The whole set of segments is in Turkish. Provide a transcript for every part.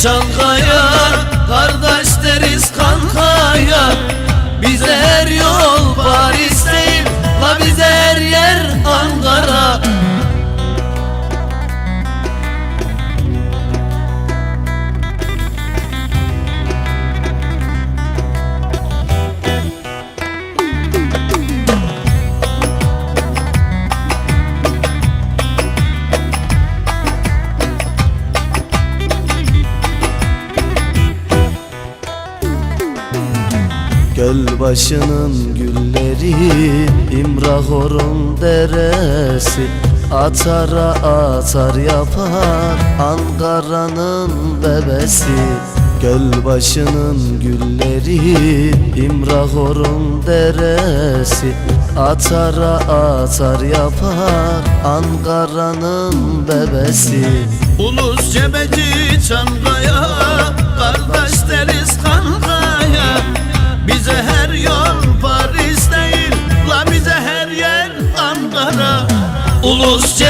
cebeci başının gülleri İmrahor'un deresi. Atara atar yapar Ankara'nın bebesi. Göl başının gülleri İmrahor'un deresi. Atara atar yapar Ankara'nın bebesi. Ulus cebeci Çankaya Kardeş deriz kankaya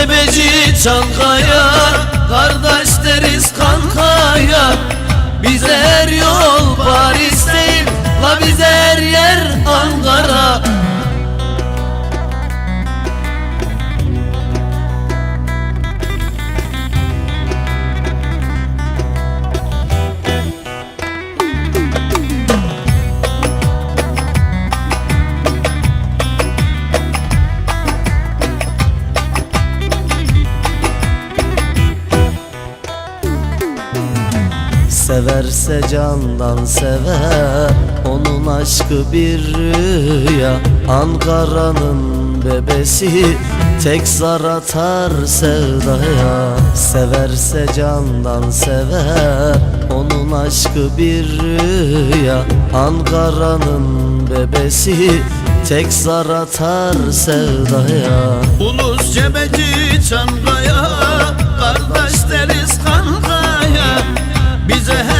cebeci Çankaya Kardeş deriz kankaya. Bize Severse candan sever. Onun aşkı bir rüya Ankara'nın bebesi. Tek zar atar sevdaya Severse candan sever. Onun aşkı bir rüya Ankara'nın bebesi. Tek zar atar sevdaya. Ulus cebeci Çankaya Kardeş deriz kankaya. Bize her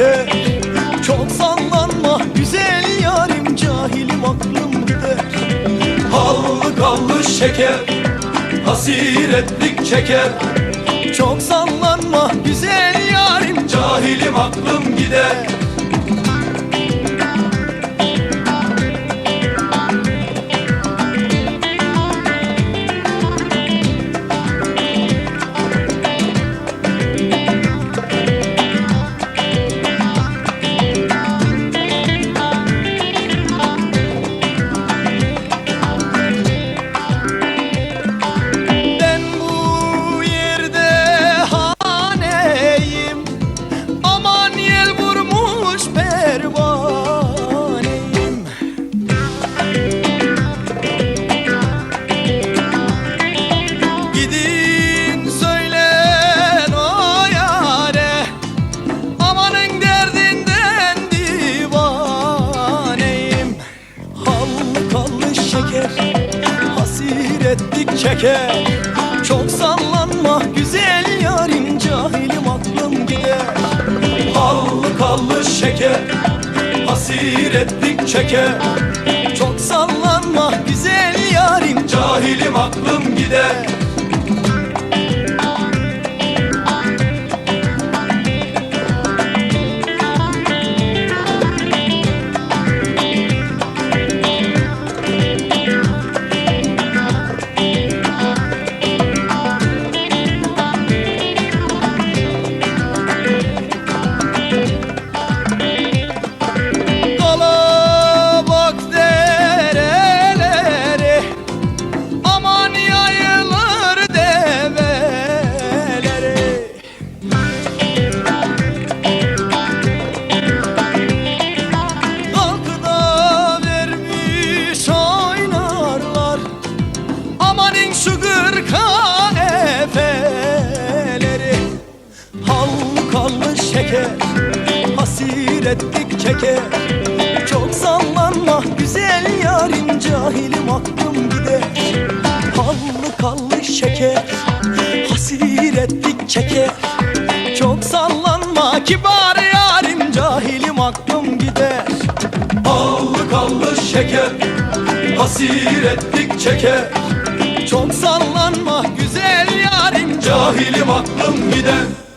Çeker Çok sallanma güzel yarim Cahilim aklım gider. Hallı kallı şeker Hasiretlik çeker. Çok sallanma güzel yarim Cahilim aklım gider çeker Çok sallanma güzel yarim Cahilim aklım gider Hallı kallı şeker Hasir ettik çeker Çok sallanma güzel yarim Cahilim aklım gider ettik çeker Çok sallanma güzel yarim Cahilim aklım gider Hallı kallı şeker Hasir ettik çeker Çok sallanma kibar yarim Cahilim aklım gider Hallı kallı şeker Hasir ettik çeker Çok sallanma güzel yarim Cahilim aklım gider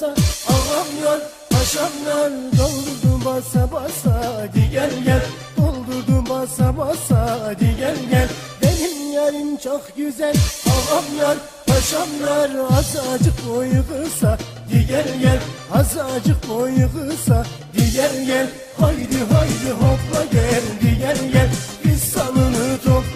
koydum tasa Ağam yar paşam yar Doldurdum basa basa Hadi gel gel. Doldurdum basa basa Hadi gel gel. Benim yarim çok güzel Ağam yar paşam yar Azacık boyu kısa Hadi gel gel. Azacık boyu kısa Hadi gel gel. Haydi haydi hopla gel Hadi gel gel. Biz salını topla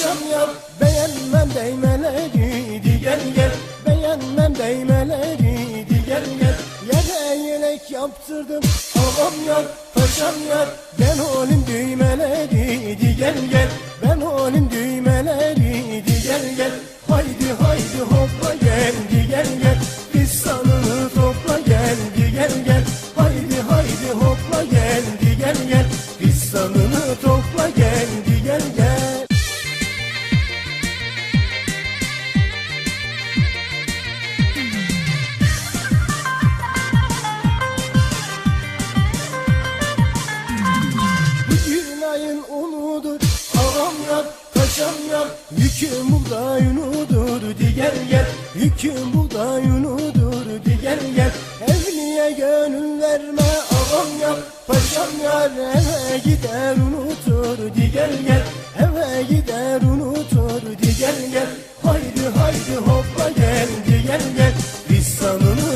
paşam yar Beğenmem değmeleri Di gel. Gel Beğenmem değmeleri Di gel. Gel Yere yelek yaptırdım Ağam yar, paşam yar Ben onun düğmeleri Di gel gel paşam yar Yüküm buğdayunudur Di gel gel Yüküm buğdayunudur Di gel gel Evliye gönül verme Ağam yar, paşam yar Eve gider unutur Di gel gel Eve gider unutur Di gel gel Haydi haydi hopla gel Di gel gel Biz sanını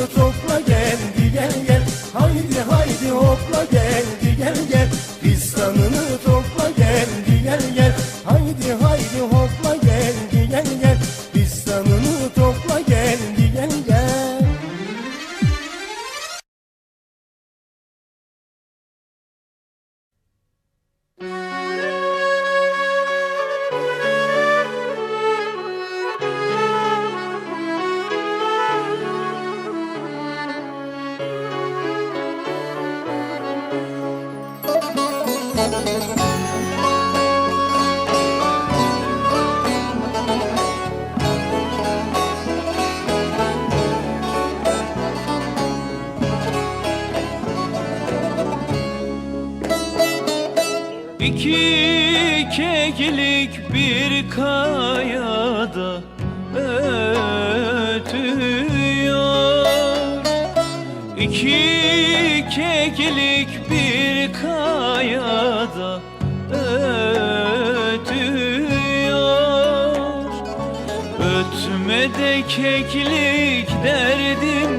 İki keklik bir kayada ötüyor. İki keklik bir kayada ötüyor. Ötme de keklik derdim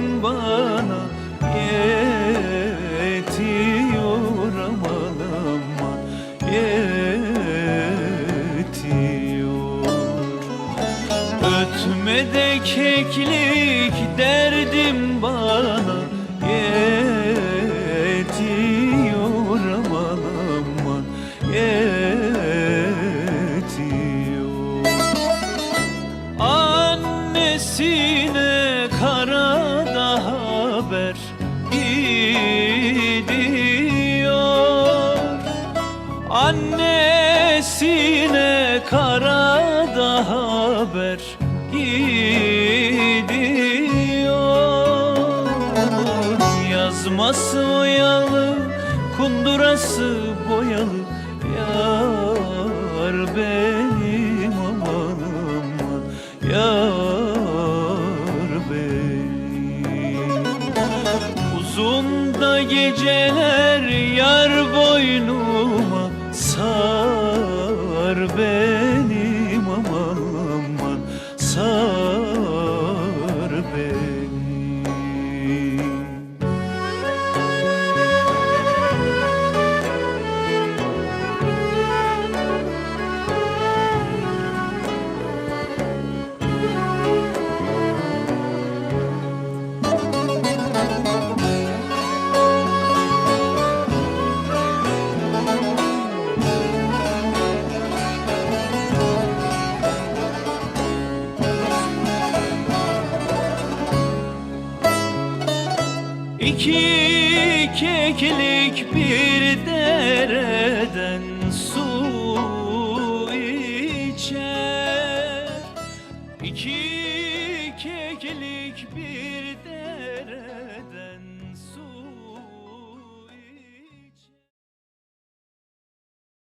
kundurası boyalı Yar benim amanım Yar benim. Uzun da geceler yar boynu İki keklik bir dereden